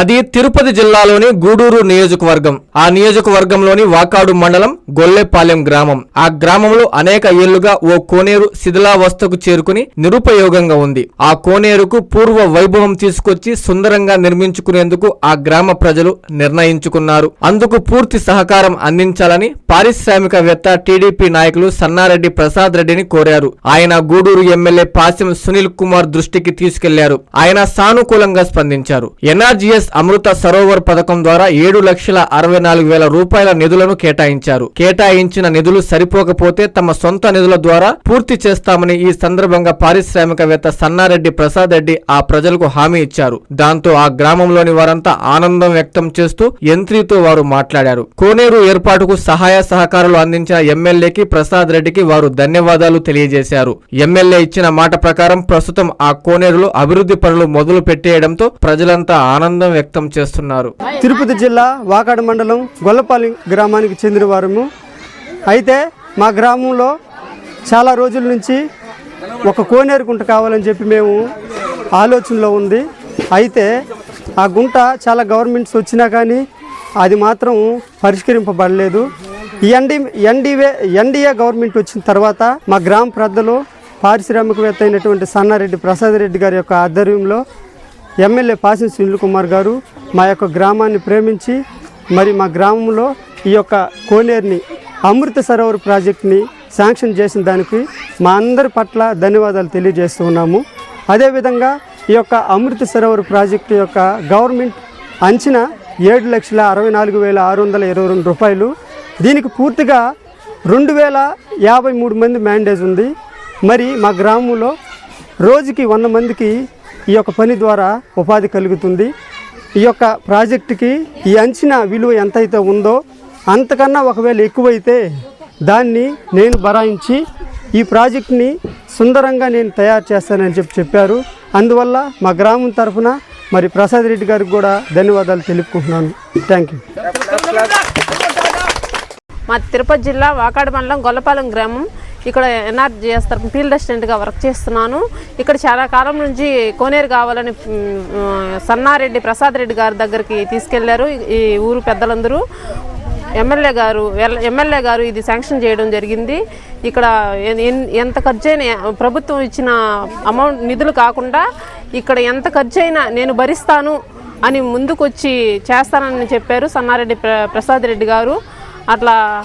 అది తిరుపతి జిల్లాలోని గూడూరు నియోజకవర్గం. ఆ నియోజకవర్గంలోని వాకాడు మండలం గొల్లెపాలెం గ్రామం. ఆ గ్రామంలో అనేక ఏళ్ళుగా ఓ కోనేరు శిథిలావస్థకు చేరుకుని నిరుపయోగంగా ఉంది. ఆ కోనేరుకు పూర్వ వైభవం తీసుకొచ్చి సుందరంగా నిర్మించుకునేందుకు ఆ గ్రామ ప్రజలు నిర్ణయించుకున్నారు. అందుకు పూర్తి సహకారం అందించాలని పారిశ్రామికవేత్త టీడీపీ నాయకులు సన్నారెడ్డి ప్రసాద్ రెడ్డిని కోరారు. ఆయన గూడూరు ఎమ్మెల్యే పాసిం సునీల్ కుమార్ దృష్టికి తీసుకెళ్ళారు. ఆయన సానుకూలంగా స్పందించారు. ఎన్ఆర్జీఎస్ అమృత సరోవర్ పథకం ద్వారా ఏడు లక్షల అరవై నాలుగు వేల రూపాయల నిధులను కేటాయించారు. కేటాయించిన నిధులు సరిపోకపోతే తమ సొంత నిధుల ద్వారా పూర్తి చేస్తామని ఈ సందర్భంగా పారిశ్రామికవేత్త సన్నారెడ్డి ప్రసాద్ రెడ్డి ఆ ప్రజలకు హామీ ఇచ్చారు. దాంతో ఆ గ్రామంలోని వారంతా ఆనందం వ్యక్తం చేస్తూ యంత్రితో వారు మాట్లాడారు. కోనేరు ఏర్పాటుకు సహాయ సహకారాలు అందించిన ఎమ్మెల్యేకి ప్రసాద్ రెడ్డికి వారు ధన్యవాదాలు తెలియజేశారు. ఎమ్మెల్యే ఇచ్చిన మాట ప్రకారం ప్రస్తుతం ఆ కోనేరులో అభివృద్ధి పనులు మొదలు పెట్టేయడంతో ప్రజలంతా ఆనందం వ్యక్తం చేస్తున్నారు. తిరుపతి జిల్లా వాకాడు మండలం గొల్లపల్లి గ్రామానికి చెందిన వారము. అయితే మా గ్రామంలో చాలా రోజుల నుంచి ఒక కోనేరు గుంట కావాలని చెప్పి మేము ఆలోచనలో ఉంది. అయితే ఆ గుంట చాలా గవర్నమెంట్స్ వచ్చినా కానీ అది మాత్రం పరిష్కరింపబడలేదు. ఈ ఎన్డీ ఎన్డీవే ఎన్డీఏ గవర్నమెంట్ వచ్చిన తర్వాత మా గ్రామ పెద్దలు పారిశ్రామికవేత్త అయినటువంటి సన్నారెడ్డి ప్రసాద్ రెడ్డి గారి యొక్క ఆధ్వర్యంలో ఎమ్మెల్యే పాసిన సునీల్ కుమార్ గారు మా యొక్క గ్రామాన్ని ప్రేమించి మరి మా గ్రామంలో ఈ యొక్క కోనేరుని అమృత సరోవర్ ప్రాజెక్ట్ని శాంక్షన్ చేసిన దానికి మా అందరి పట్ల ధన్యవాదాలు తెలియజేస్తూ ఉన్నాము. అదేవిధంగా ఈ యొక్క అమృత సరోవర్ ప్రాజెక్టు యొక్క గవర్నమెంట్ అంచనా ఏడు లక్షల అరవై నాలుగు వేల ఆరు వందల ఇరవై రెండు రూపాయలు. దీనికి పూర్తిగా రెండు వేల యాభై మూడు మంది మ్యాండేజ్ ఉంది. మరి మా గ్రామంలో రోజుకి వంద మందికి ఈ యొక్క పని ద్వారా ఉపాధి కలుగుతుంది. ఈ యొక్క ప్రాజెక్టుకి ఈ అంచనా విలువ ఎంతైతే ఉందో అంతకన్నా ఒకవేళ ఎక్కువైతే దాన్ని నేను బరాయించి ఈ ప్రాజెక్ట్ని సుందరంగా నేను తయారు చేస్తానని చెప్పి చెప్పారు. అందువల్ల మా గ్రామం తరఫున మరి ప్రసాద్ రెడ్డి గారికి కూడా ధన్యవాదాలు తెలుపుకుంటున్నాను. థ్యాంక్ యూ మా తిరుపతి జిల్లా వాకాడు మండలం గొల్లపాలెం గ్రామం ఇక్కడ ఎన్ఆర్జీఎస్ తరఫున ఫీల్డ్ అసిస్టెంట్గా వర్క్ చేస్తున్నాను. ఇక్కడ చాలా కాలం నుంచి కోనేరు కావాలని సన్నారెడ్డి ప్రసాద్ రెడ్డి గారి దగ్గరికి తీసుకెళ్ళారు. ఈ ఊరు పెద్దలందరూ. ఎమ్మెల్యే గారు ఎల్- ఎమ్మెల్యే గారు ఇది శాంక్షన్ చేయడం జరిగింది. ఇక్కడ ఎంత ఖర్చు అయినా ప్రభుత్వం ఇచ్చిన అమౌంట్ నిధులు కాకుండా ఇక్కడ ఎంత ఖర్చు అయినా నేను భరిస్తాను అని ముందుకొచ్చి చేస్తానని చెప్పారు సన్నారెడ్డి ప్ర- ప్రసాద్ రెడ్డి గారు. అట్లా